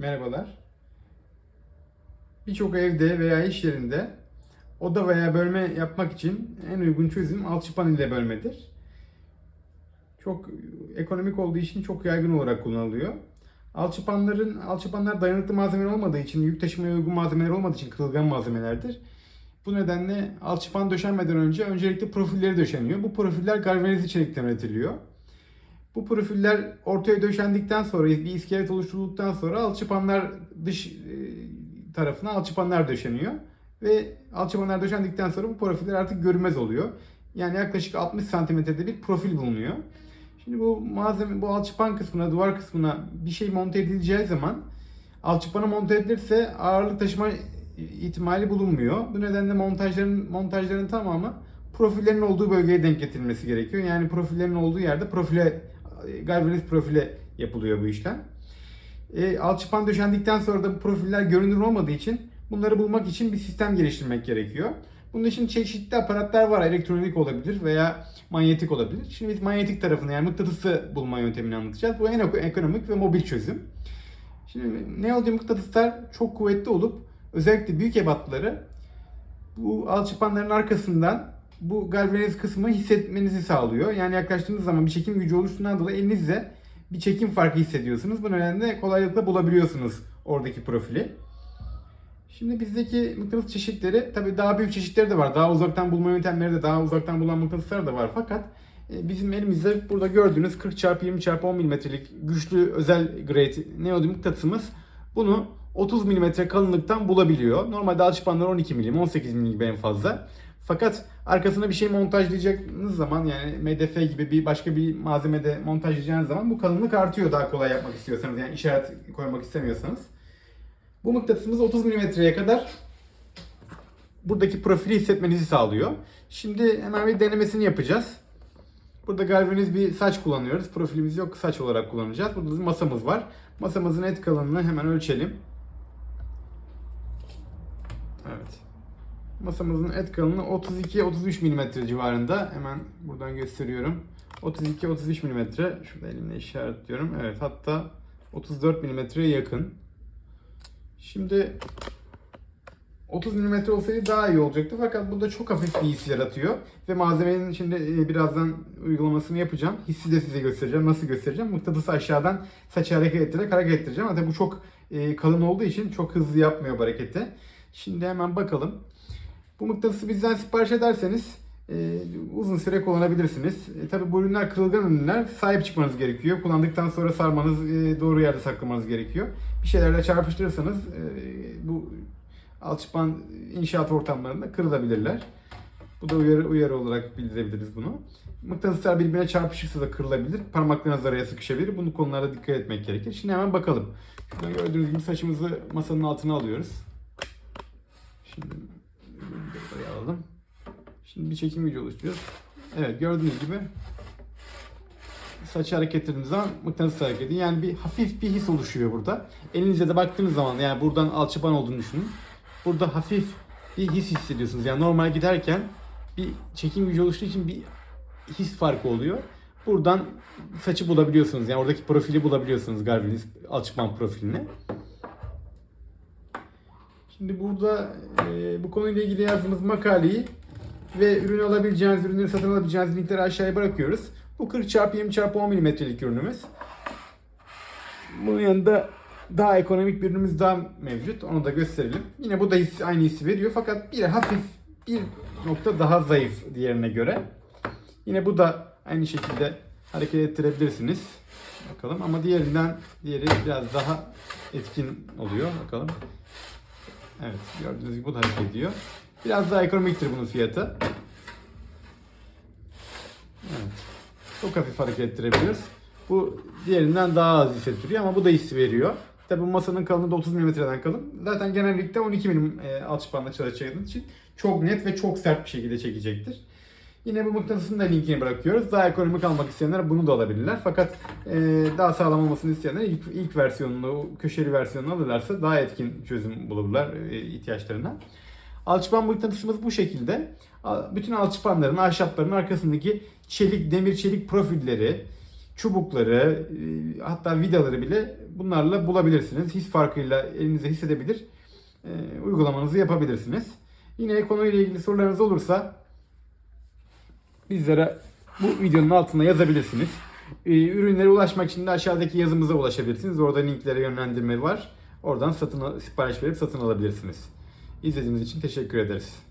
Merhabalar. Birçok evde veya iş yerinde oda veya bölme yapmak için en uygun çözüm alçıpan ile bölmedir. Çok ekonomik olduğu için çok yaygın olarak kullanılıyor. Alçıpanların alçıpanlar dayanıklı malzemeler olmadığı için, yük taşımaya uygun malzemeler olmadığı için kırılgan malzemelerdir. Bu nedenle alçıpan döşenmeden önce öncelikle profilleri döşeniyor. Bu profiller galvanize çelikten üretiliyor. Bu profiller ortaya döşendikten sonra bir iskelet oluşturulduktan sonra alçıpanlar dış e, tarafına alçıpanlar döşeniyor ve alçıpanlar döşendikten sonra bu profiller artık görünmez oluyor. Yani yaklaşık 60 santimetrede bir profil bulunuyor. Şimdi bu malzeme bu alçıpan kısmına, duvar kısmına bir şey monte edileceği zaman alçıpana monte edilirse ağırlık taşıma ihtimali bulunmuyor. Bu nedenle montajların montajların tamamı profillerin olduğu bölgeye denk getirilmesi gerekiyor. Yani profillerin olduğu yerde profile galvaniz profile yapılıyor bu işlem. E, alçıpan döşendikten sonra da bu profiller görünür olmadığı için bunları bulmak için bir sistem geliştirmek gerekiyor. Bunun için çeşitli aparatlar var. Elektronik olabilir veya manyetik olabilir. Şimdi biz manyetik tarafını yani mıknatısı bulma yöntemini anlatacağız. Bu en ekonomik ve mobil çözüm. Şimdi ne oluyor mıknatıslar çok kuvvetli olup özellikle büyük ebatları bu alçıpanların arkasından bu galvaniz kısmı hissetmenizi sağlıyor. Yani yaklaştığınız zaman bir çekim gücü oluştuğundan dolayı elinizle bir çekim farkı hissediyorsunuz. Bu nedenle kolaylıkla bulabiliyorsunuz oradaki profili. Şimdi bizdeki mıknatıs çeşitleri tabii daha büyük çeşitleri de var. Daha uzaktan bulma yöntemleri de daha uzaktan bulunan mıknatıslar da var. Fakat e, bizim elimizde burada gördüğünüz 40 x 20 x 10 mm'lik güçlü özel grade neodyum mıknatısımız bunu 30 mm kalınlıktan bulabiliyor. Normalde alçıpanlar 12 mm, 18 mm gibi en fazla. Fakat arkasına bir şey montajlayacağınız zaman yani MDF gibi bir başka bir malzemede montajlayacağınız zaman bu kalınlık artıyor daha kolay yapmak istiyorsanız. Yani işaret koymak istemiyorsanız. Bu mıknatısımız 30 mm'ye kadar buradaki profili hissetmenizi sağlıyor. Şimdi hemen bir denemesini yapacağız. Burada galvaniz bir saç kullanıyoruz. Profilimiz yok saç olarak kullanacağız. Burada masamız var. Masamızın et kalınlığını hemen ölçelim. Evet. Masamızın et kalınlığı 32-33 mm civarında. Hemen buradan gösteriyorum. 32-33 mm. Şurada elimle işaretliyorum. Evet hatta 34 mm'ye yakın. Şimdi 30 mm olsaydı daha iyi olacaktı fakat burada çok hafif bir his yaratıyor. Ve malzemenin şimdi e, birazdan uygulamasını yapacağım. Hissi de size göstereceğim. Nasıl göstereceğim? Mıknatısı aşağıdan saçı hareket ettirerek hareket ettireceğim. Hatta bu çok e, kalın olduğu için çok hızlı yapmıyor bu hareketi. Şimdi hemen bakalım. Bu mıknatısı bizden sipariş ederseniz e, uzun süre kullanabilirsiniz. E, Tabi bu ürünler kırılgan ürünler. Sahip çıkmanız gerekiyor. Kullandıktan sonra sarmanız, e, doğru yerde saklamanız gerekiyor. Bir şeylerle çarpıştırırsanız e, bu alçıpan inşaat ortamlarında kırılabilirler. Bu da uyarı, uyarı olarak bildirebiliriz bunu. Mıknatıslar birbirine çarpışırsa da kırılabilir. Parmaklarınız araya sıkışabilir. Bunu konularda dikkat etmek gerekir. Şimdi hemen bakalım. Şuradan gördüğünüz gibi saçımızı masanın altına alıyoruz. Şimdi buraya alalım. Şimdi bir çekim gücü oluşturuyoruz. Evet gördüğünüz gibi saçı hareket ettirdiğimiz zaman mıknatıs hareketi. Yani bir hafif bir his oluşuyor burada. Elinize de baktığınız zaman yani buradan alçıpan olduğunu düşünün. Burada hafif bir his hissediyorsunuz. Yani normal giderken bir çekim gücü oluştuğu için bir his farkı oluyor. Buradan saçı bulabiliyorsunuz. Yani oradaki profili bulabiliyorsunuz Garvin'in alçıpan profilini. Şimdi burada e, bu konuyla ilgili yazdığımız makaleyi ve ürün alabileceğiniz, ürünleri satın alabileceğiniz linkleri aşağıya bırakıyoruz. Bu 40 x 20 x 10 mm'lik ürünümüz. Bunun yanında daha ekonomik bir ürünümüz daha mevcut. Onu da gösterelim. Yine bu da his, aynı hissi veriyor fakat bir hafif bir nokta daha zayıf diğerine göre. Yine bu da aynı şekilde hareket ettirebilirsiniz. Bakalım ama diğerinden diğeri biraz daha etkin oluyor. Bakalım. Evet gördüğünüz gibi bu da hareket ediyor. Biraz daha ekonomiktir bunun fiyatı. Evet. Çok hafif hareket ettirebiliyoruz. Bu diğerinden daha az hissettiriyor ama bu da hissi veriyor. Tabi bu masanın kalınlığı da 30 mm'den kalın. Zaten genellikle 12 mm e, alçıpanla çalışacağınız için çok net ve çok sert bir şekilde çekecektir. Yine bu mıknatısın da linkini bırakıyoruz. Daha ekonomik almak isteyenler bunu da alabilirler. Fakat e, daha sağlam olmasını isteyenler ilk, ilk versiyonunu, köşeli versiyonunu alırlarsa daha etkin çözüm bulurlar e, ihtiyaçlarına. Alçıpan mıknatısımız bu şekilde. Bütün alçıpanların, ahşapların arkasındaki çelik, demir çelik profilleri çubukları, e, hatta vidaları bile bunlarla bulabilirsiniz. His farkıyla elinize hissedebilir, e, uygulamanızı yapabilirsiniz. Yine konuyla ilgili sorularınız olursa bizlere bu videonun altına yazabilirsiniz. E, Ürünlere ulaşmak için de aşağıdaki yazımıza ulaşabilirsiniz. Orada linklere yönlendirme var. Oradan satın sipariş verip satın alabilirsiniz. İzlediğiniz için teşekkür ederiz.